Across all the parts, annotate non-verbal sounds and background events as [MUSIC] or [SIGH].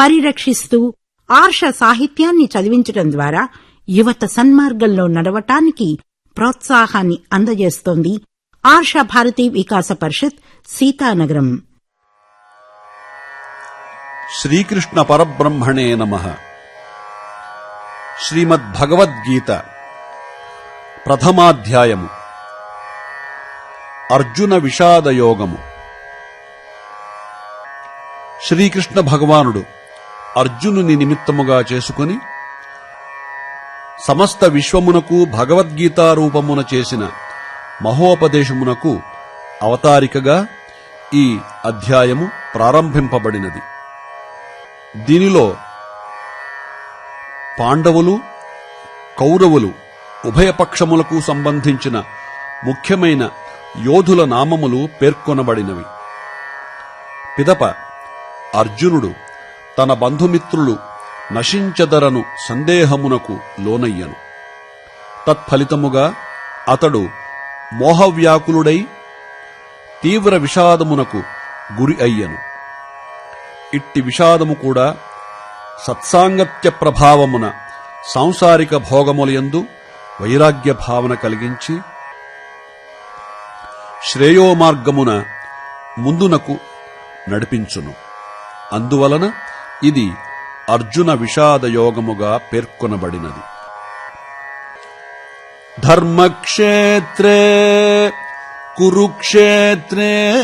పరిరక్షిస్తూ ఆర్ష సాహిత్యాన్ని చదివించడం ద్వారా యువత సన్మార్గంలో నడవటానికి ప్రోత్సాహాన్ని అందజేస్తోంది ఆర్ష భారతీ వికాస పరిషత్ సీతానగరం. శ్రీకృష్ణ పరబ్రహ్మణే నమ. శ్రీమద్భగవద్గీత ప్రథమాధ్యాయము. అర్జున విషాదయోగము. శ్రీకృష్ణ భగవానుడు అర్జునుని నిమిత్తముగా చేసుకుని సమస్త విశ్వమునకు భగవద్గీతా రూపమున చేసిన మహోపదేశమునకు అవతారికగా ఈ అధ్యాయము ప్రారంభింపబడినది. దీనిలో పాండవులు కౌరవులు ఉభయపక్షములకు సంబంధించిన ముఖ్యమైన యోధుల నామములు పేర్కొనబడినవి. పిదప అర్జునుడు తన బంధుమిత్రులు నశించదరను సందేహమునకు లోనయ్యను. తత్ఫలితముగా అతడు మోహవ్యాకులుడై తీవ్ర విషాదమునకు గురి అయ్యను. ఇట్టి విషాదము కూడా సత్సాంగత్య ప్రభావమున సాంసారిక భోగములయందు వైరాగ్య భావన కలిగించి శ్రేయోమార్గమున ముందునకు నడిపించును. అందువలన ఇది అర్జున విషాదయోగముగా పేర్కొనబడినది. ధర్మక్షేత్రే కురుక్షేత్రే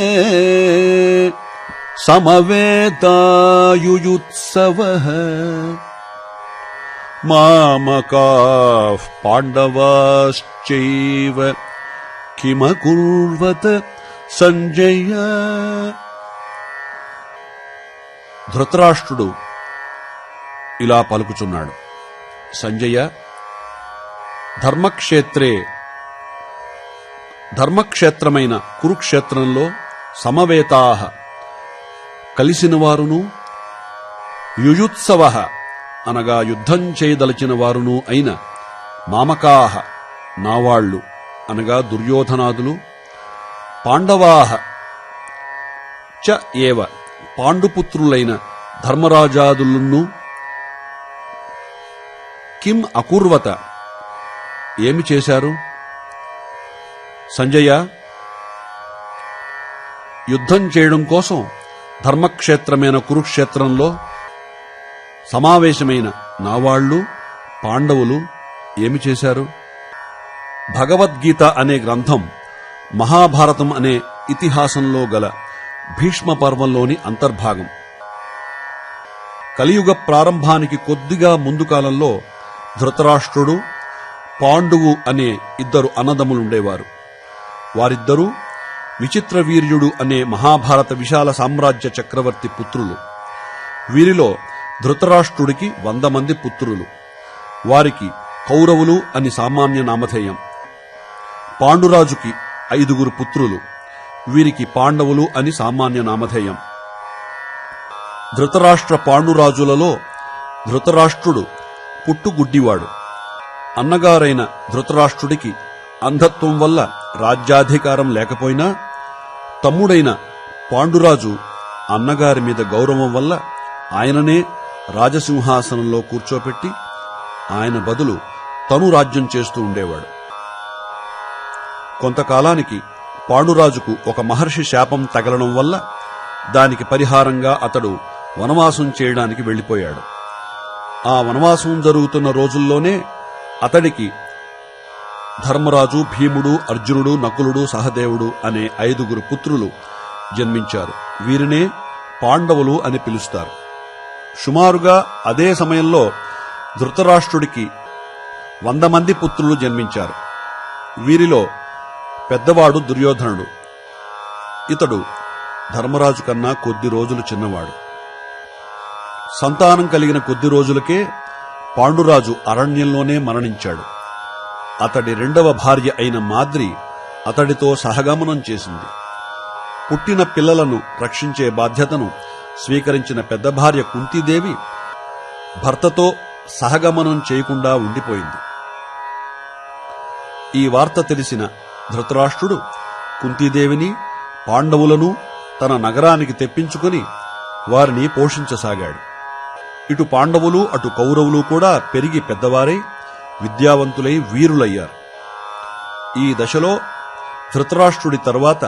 సమవేతాయుయుత్సవ. మామకా పాండవాశ్చైవ కిమకుర్వత సంజయ. ధృతరాష్ట్రుడు ఇలా పలుకుచున్నాడు. సంజయ ధర్మక్షేత్రే ధర్మక్షేత్రమైన కురుక్షేత్రంలో సమవేతా కలిసిన వారును యుయుత్సవ అనగా యుద్ధం చేయదలచిన వారును అయిన మామకాహ నావాళ్ళు అనగా దుర్యోధనాదులు పాండవాహ చ ఏవ పాండుపుత్రులైన ధర్మరాజాదులను కిం అకూర్వత ఏమి చేశారు? సంజయ యుద్ధం చేయడం కోసం ధర్మక్షేత్రమైన కురుక్షేత్రంలో సమావేశమైన నావాళ్ళు పాండవులు ఏమి చేశారు? భగవద్గీత అనే గ్రంథం మహాభారతం అనే ఇతిహాసంలో గల భీష్మ పర్వంలోని అంతర్భాగం. కలియుగ ప్రారంభానికి కొద్దిగా ముందు కాలంలో ధృతరాష్ట్రుడు పాండువు అనే ఇద్దరు అన్నదమ్ములుండేవారు. వారిద్దరూ విచిత్ర వీర్యుడు అనే మహాభారత విశాల సామ్రాజ్య చక్రవర్తి పుత్రులు. వీరిలో ధృతరాష్ట్రుడికి వంద మంది పుత్రులు. వారికి కౌరవులు అని సామాన్య నామధేయం. పాండురాజుకి ఐదుగురు పుత్రులు. వీరికి పాండవులు అని సామాన్య నామధేయం. ధృతరాష్ట్ర పాండురాజులలో ధృతరాష్ట్రుడు పుట్టుగుడ్డివాడు. అన్నగారైన ధృతరాష్ట్రుడికి అంధత్వం వల్ల రాజ్యాధికారం లేకపోయినా తమ్ముడైన పాండురాజు అన్నగారి మీద గౌరవం వల్ల ఆయననే రాజసింహాసనంలో కూర్చోపెట్టి ఆయన బదులు తను రాజ్యం చేస్తూ ఉండేవాడు. కొంతకాలానికి పాండురాజుకు ఒక మహర్షి శాపం తగలడం వల్ల దానికి పరిహారంగా అతడు వనవాసం చేయడానికి వెళ్ళిపోయాడు ఆ వనవాసం జరుగుతున్న రోజుల్లోనే అతడికి ధర్మరాజు భీముడు అర్జునుడు నకులుడు సహదేవుడు అనే ఐదుగురు పుత్రులు జన్మించారు. వీరినే పాండవులు అని పిలుస్తారు. సుమారుగా అదే సమయంలో ధృతరాష్ట్రుడికి వంద మంది పుత్రులు జన్మించారు. వీరిలో పెద్దవాడు దుర్యోధనుడు. ఇతడు ధర్మరాజు కన్నా కొద్ది రోజులు చిన్నవాడు. సంతానం కలిగిన కొద్ది రోజులకే పాండురాజు అరణ్యంలోనే మరణించాడు. అతడి రెండవ భార్య అయిన మాద్రి అతడితో సహగమనం చేసింది. పుట్టిన పిల్లలను రక్షించే బాధ్యతను స్వీకరించిన పెద్ద భార్య కుంతీదేవి భర్తతో సహగమనం చేయకుండా ఉండిపోయింది. ఈ వార్త తెలిసిన ధృతరాష్ట్రుడు కుంతీదేవిని పాండవులను తన నగరానికి తెప్పించుకుని వారిని పోషించసాగాడు. ఇటు పాండవులు అటు కౌరవులు కూడా పెరిగి పెద్దవారై విద్యావంతులై వీరులయ్యారు. ఈ దశలో ధృతరాష్ట్రుడి తరువాత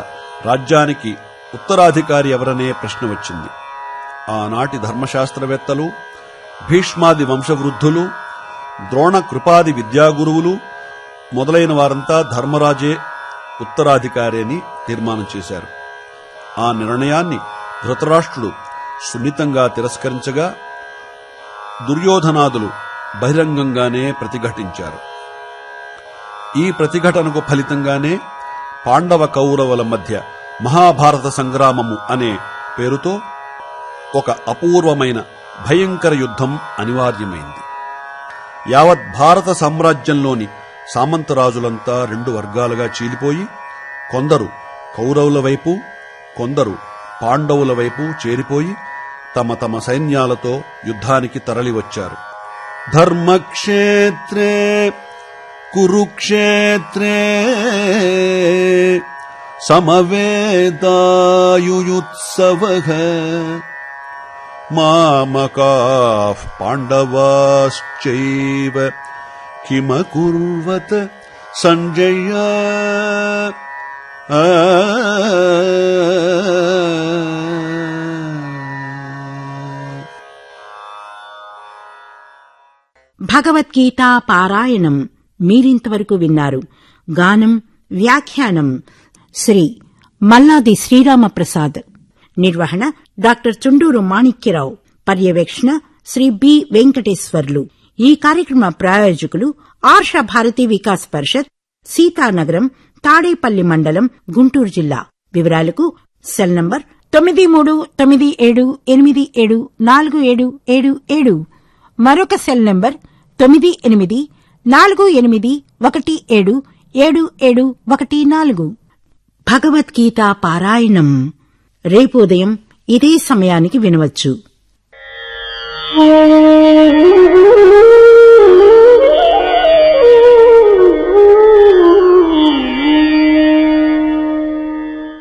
రాజ్యానికి ఉత్తరాధికారి ఎవరనే ప్రశ్న వచ్చింది. ఆనాటి ధర్మశాస్త్రవేత్తలు భీష్మాది వంశవృద్ధులు ద్రోణ కృపాది విద్యాగురువులు మొదలైన వారంతా ధర్మరాజే ఉత్తరాధికారి అని తీర్మానం చేశారు. ఆ నిర్ణయాన్ని ధృతరాష్ట్రుడు సున్నితంగా తిరస్కరించగా దుర్యోధనాదులు బహిరంగంగానే ప్రతిఘటించారు. ఈ ప్రతిఘటనకు ఫలితంగానే పాండవ కౌరవుల మధ్య మహాభారత సంగ్రామము అనే పేరుతో ఒక అపూర్వమైన భయంకర యుద్ధం అనివార్యమైంది. యావత్ భారత సామ్రాజ్యంలోని సామంతరాజులంతా రెండు వర్గాలుగా చీలిపోయి కొందరు కౌరవుల వైపు కొందరు పాండవుల వైపు చేరిపోయి తమ తమ సైన్యాలతో యుద్ధానికి తరలివచ్చారు. ధర్మక్షేత్రే కురుక్షేత్రే సమవేదాయుయుత్సవ మామకా పాండవాశ్చైవ కిమకుర్వత సంజయ భగవద్గీత పారాయణం మీరింతవరకు విన్నారు. గానం వ్యాఖ్యానం శ్రీ మల్లాది శ్రీరామప్రసాద్. నిర్వహణ డాక్టర్ చుండూరు మాణిక్యరావు. పర్యవేక్షణ శ్రీ బి వెంకటేశ్వర్లు. ఈ కార్యక్రమ ప్రాయోజకులు ఆర్ష భారతి వికాస్ పరిషత్ సీతానగరం తాడేపల్లి మండలం గుంటూరు జిల్లా. వివరాలకు సెల్ నంబర్ తొమ్మిది మూడు తొమ్మిది ఏడు ఎనిమిది ఏడు నాలుగు ఏడు ఏడు ఏడు. మరొక సెల్ నంబర్ తొమ్మిది ఎనిమిది నాలుగు ఎనిమిది ఒకటి ఏడు ఏడు ఏడు ఒకటి నాలుగు. భగవద్గీత పారాయణం. రేపు ఉదయం ఇదే సమయానికి వినవచ్చు. [LAUGHS]